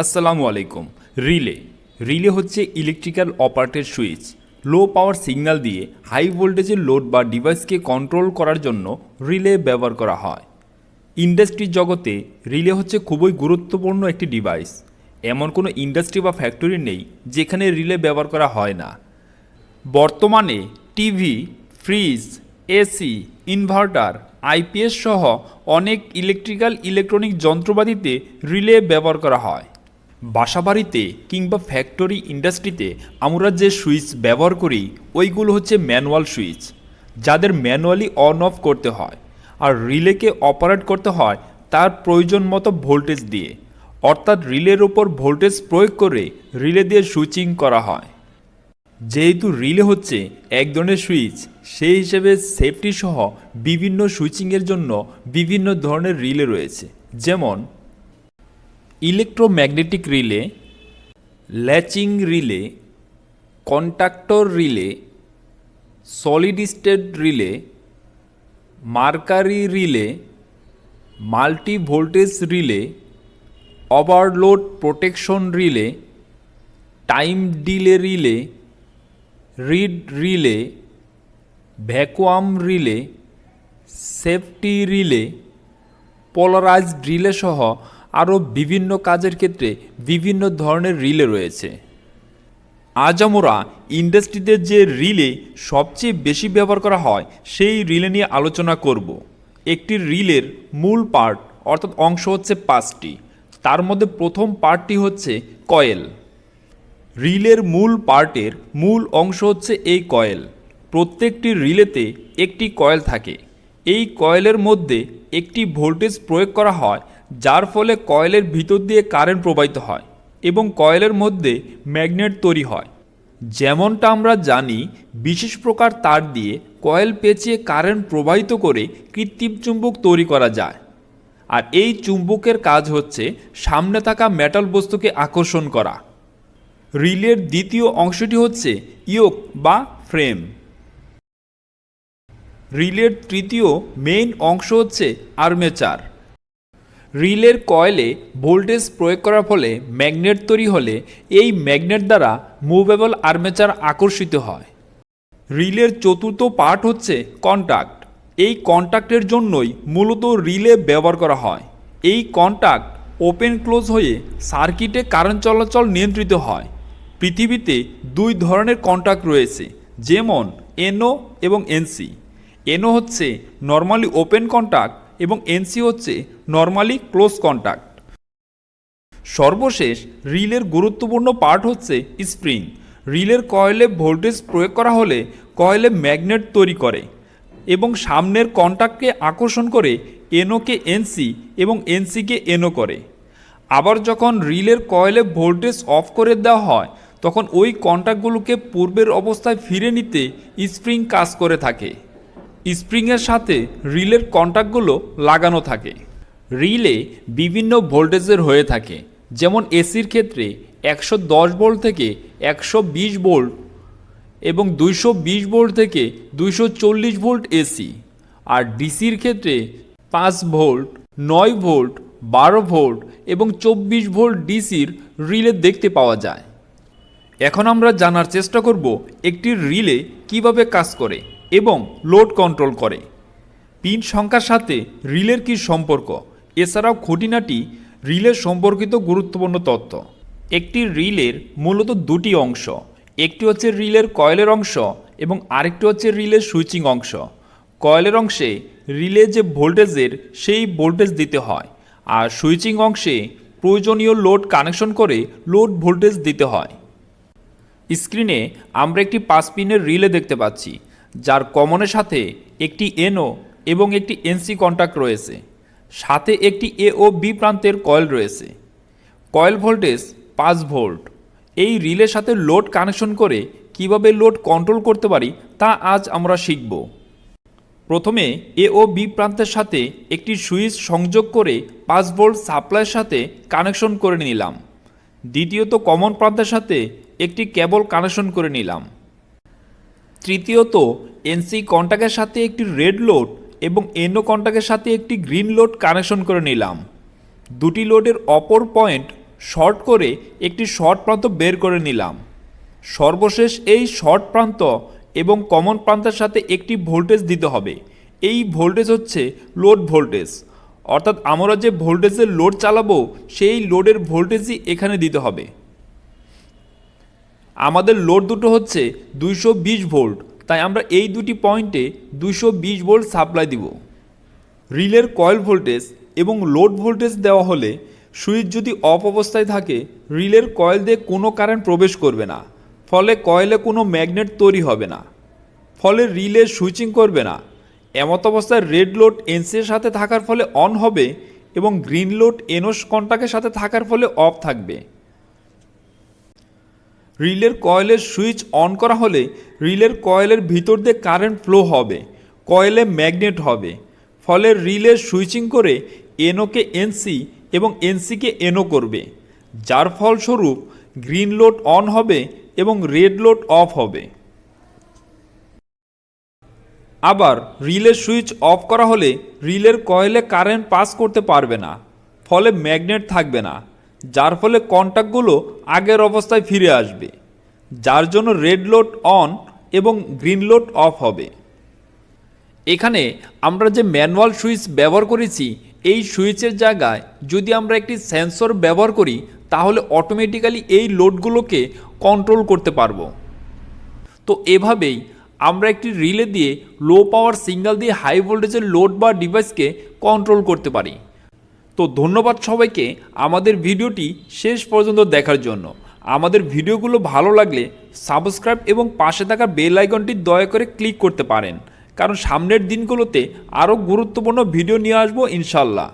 আসসালামু আলাইকুম। Relay. Relay হচ্ছে electrical operated switch low power signal দিয়ে হাই ভোল্টেজের লোড বা ডিভাইসকে কন্ট্রোল করার জন্য রিলে ব্যবহার করা হয়। ইন্ডাস্ট্রির জগতে রিলে হচ্ছে খুবই গুরুত্বপূর্ণ একটি ডিভাইস এমন কোনো ইন্ডাস্ট্রি বা ফ্যাক্টরি নেই যেখানে রিলে ব্যবহার করা হয় না। বর্তমানে TV fridge AC inverter IPS সহ অনেক ইলেকট্রিক্যাল ইলেকট্রনিক যন্ত্রপাতিতে রিলে ব্যবহার করা হয়। বাসাবাড়িতে কিংবা ফ্যাক্টরি ইন্ডাস্ট্রিতে আমরা যে সুইচ ব্যবহার করি, ওইগুলো হচ্ছে ম্যানুয়াল সুইচ, যাদের ম্যানুয়ালি অন অফ করতে হয় আর রিলেকে অপারেট করতে হয় তার প্রয়োজন মতো ভোল্টেজ দিয়ে। অর্থাৎ রিলের ওপর ভোল্টেজ প্রয়োগ করে রিলে দিয়ে সুইচিং করা হয়। যেহেতু রিলে হচ্ছে এক ধরনের সুইচ, সেই হিসেবে সেফটি সহ বিভিন্ন সুইচিংয়ের জন্য বিভিন্ন ধরনের রিলে রয়েছে। যেমন electromagnetic relay, latching relay contactor relay solid state relay, mercury relay multi voltage relay, overload protection relay, time delay relay, reed relay, vacuum relay, safety relay, polarised relay সহ আরও বিভিন্ন কাজের ক্ষেত্রে বিভিন্ন ধরনের রিলে রয়েছে। আজ আমরা ইন্ডাস্ট্রিতে যে রিলে সবচেয়ে বেশি ব্যবহার করা হয়, সেই রিলে নিয়ে আলোচনা করব। একটি রিলের মূল পার্ট, অর্থাৎ অংশ হচ্ছে পাঁচটি। তার মধ্যে প্রথম পার্টটি হচ্ছে কয়েল। রিলের মূল পার্টের মূল অংশ হচ্ছে এই কয়েল। প্রত্যেকটি রিলেতে একটি কয়েল থাকে। এই কয়েলের মধ্যে একটি ভোল্টেজ প্রয়োগ করা হয় যার ফলে কয়েলের ভিতর দিয়ে কারেন্ট প্রবাহিত হয় এবং কয়েলের মধ্যে ম্যাগনেট তৈরি হয়। যেমনটা আমরা জানি, বিশেষ প্রকার তার দিয়ে কয়েল পেঁচিয়ে কারেন্ট প্রবাহিত করে কৃত্রিম চুম্বক তৈরি করা যায়। আর এই চুম্বকের কাজ হচ্ছে সামনে থাকা মেটাল বস্তুকে আকর্ষণ করা। রিলের দ্বিতীয় অংশটি হচ্ছে ইয়োক বা ফ্রেম। রিলের তৃতীয় মেইন অংশ হচ্ছে আর্মেচার। রিলের কয়েলে ভোল্টেজ প্রয়োগ করার ফলে ম্যাগনেট তৈরি হলে এই ম্যাগনেট দ্বারা মুভেবল আর্মেচার আকর্ষিত হয়। রিলের চতুর্থ পার্ট হচ্ছে কন্টাক্ট। এই কন্টাক্টের জন্যই মূলত রিলে ব্যবহার করা হয়। এই কন্টাক্ট ওপেন ক্লোজ হয়ে সার্কিটে কারেন্ট চলাচল নিয়ন্ত্রিত হয়। পৃথিবীতে দুই ধরনের কন্টাক্ট রয়েছে, যেমন এনও এবং এনসি এনও হচ্ছে নর্মালি ওপেন কন্টাক্ট এবং এনসি হচ্ছে নর্মালি ক্লোজ কন্টাক্ট সর্বশেষ রিলের গুরুত্বপূর্ণ পার্ট হচ্ছে স্প্রিং রিলের কয়েলে ভোল্টেজ প্রয়োগ করা হলে কয়েলে ম্যাগনেট তৈরি করে এবং সামনের কন্টাক্টকে আকর্ষণ করে এনোকে এনসি এবং এনসিকে এনও করে। আবার যখন রিলের কয়েলে ভোল্টেজ অফ করে দেওয়া হয়, তখন ওই কন্টাক্টগুলোকে পূর্বের অবস্থায় ফিরে নিতে স্প্রিং কাজ করে থাকে। স্প্রিংয়ের সাথে রিলের কন্টাক্টগুলো লাগানো থাকে। রিলে বিভিন্ন ভোল্টেজের হয়ে থাকে, যেমন এসির ক্ষেত্রে একশো দশ ভোল্ট থেকে একশো বিশ ভোল্ট এবং দুইশো বিশ ভোল্ট থেকে দুইশো চল্লিশ ভোল্ট এসি, আর ডিসির ক্ষেত্রে পাঁচ ভোল্ট, নয় ভোল্ট, বারো ভোল্ট এবং চব্বিশ ভোল্ট ডিসির রিলে দেখতে পাওয়া যায়। এখন আমরা জানার চেষ্টা করব একটি রিলে কীভাবে কাজ করে। এবং লোড কন্ট্রোল করে। পিন সংখ্যার সাথে রিলের কি সম্পর্ক? এছাড়াও খুঁটিনাটি রিলের সম্পর্কিত গুরুত্বপূর্ণ তথ্য। একটি রিলের মূলত দুটি অংশ, একটি হচ্ছে রিলের কয়েলের অংশ এবং আরেকটি হচ্ছে রিলের সুইচিং অংশ। কয়েলের অংশে রিলে যে ভোল্টেজের সেই ভোল্টেজ দিতে হয় আর সুইচিং অংশে প্রয়োজনীয় লোড কানেকশন করে লোড ভোল্টেজ দিতে হয়। স্ক্রিনে আমরা একটি পাঁচ পিনের রিলে দেখতে পাচ্ছি। যার কমনের সাথে একটি এনও এবং একটি এনসি কন্ট্যাক্ট রয়েছে। সাথে একটি এ ও বি প্রান্তের কয়েল রয়েছে। কয়েল ভোল্টেজ পাঁচ ভোল্ট। এই রিলের সাথে লোড কানেকশন করে কীভাবে লোড কন্ট্রোল করতে পারি তা আজ আমরা শিখব। প্রথমে এ ও বি প্রান্তের সাথে একটি সুইচ সংযোগ করে পাঁচ ভোল্ট সাপ্লাইয়ের সাথে কানেকশন করে নিলাম। দ্বিতীয়ত কমন প্রান্তের সাথে একটি কেবল কানেকশন করে নিলাম। তৃতীয়ত, এনসি কন্ট্যাক্টের সাথে একটি রেড লোড এবং এনও কন্ট্যাক্টের সাথে একটি গ্রিন লোড কানেকশন করে নিলাম। দুটি লোডের অপর পয়েন্ট শর্ট করে একটি শর্ট প্রান্ত বের করে নিলাম। সর্বশেষ এই শর্ট প্রান্ত এবং কমন প্রান্তের সাথে একটি ভোল্টেজ দিতে হবে। এই ভোল্টেজ হচ্ছে লোড ভোল্টেজ। অর্থাৎ আমরা যে ভোল্টেজের লোড চালাবো, সেই লোডের ভোল্টেজই এখানে দিতে হবে। আমাদের লোড দুটো হচ্ছে দুইশো বিশ ভোল্ট। তাই আমরা এই দুটি পয়েন্টে দুইশো বিশ ভোল্ট সাপ্লাই দিব। রিলের কয়েল ভোল্টেজ এবং লোড ভোল্টেজ দেওয়া হলে সুইচ যদি অফ অবস্থায় থাকে, রিলের কয়েল দিয়ে কোনো কারেন্ট প্রবেশ করবে না। ফলে কয়েলে কোনো ম্যাগনেট তৈরি হবে না। ফলে রিলে সুইচিং করবে না। এমত অবস্থায় রেড লোড এনসির সাথে থাকার ফলে অন হবে এবং গ্রিন লোড এনোস কন্টাক্টের সাথে থাকার ফলে অফ থাকবে। রিলের কয়েলের সুইচ অন করা হলে রিলের কয়েলের ভিতর দিয়ে কারেন্ট ফ্লো হবে, কয়েলে ম্যাগনেট হবে। ফলে রিলে সুইচিং করে এনোকে এনসি এবং এনসিকে এনও করবে, যার ফলস্বরূপ গ্রিন লোড অন হবে এবং রেড লোড অফ হবে। আবার রিলের সুইচ অফ করা হলে রিলের কয়েলে কারেন্ট পাস করতে পারবে না, ফলে ম্যাগনেট থাকবে না। যার ফলে কন্ট্যাক্টগুলো আগের অবস্থায় ফিরে আসবে, যার জন্য রেড লোড অন এবং গ্রিন লোড অফ হবে। এখানে আমরা যে ম্যানুয়াল সুইচ ব্যবহার করেছি, এই সুইচের জায়গায় যদি আমরা একটি সেন্সর ব্যবহার করি, তাহলে অটোমেটিক্যালি এই লোডগুলোকে কন্ট্রোল করতে পারব। তো এভাবেই আমরা একটি রিলে দিয়ে লো পাওয়ার সিঙ্গেল দিয়ে হাই ভোল্টেজের লোড বা ডিভাইসকে কন্ট্রোল করতে পারি। তো ধন্যবাদ সবাইকে আমাদের ভিডিওটি শেষ পর্যন্ত দেখার জন্য। আমাদের ভিডিওগুলো ভালো লাগলে সাবস্ক্রাইব এবং পাশে থাকা বেল আইকনটি দয়া করে ক্লিক করতে পারেন। কারণ সামনের দিনগুলোতে আরও গুরুত্বপূর্ণ ভিডিও নিয়ে আসব ইনশাল্লাহ।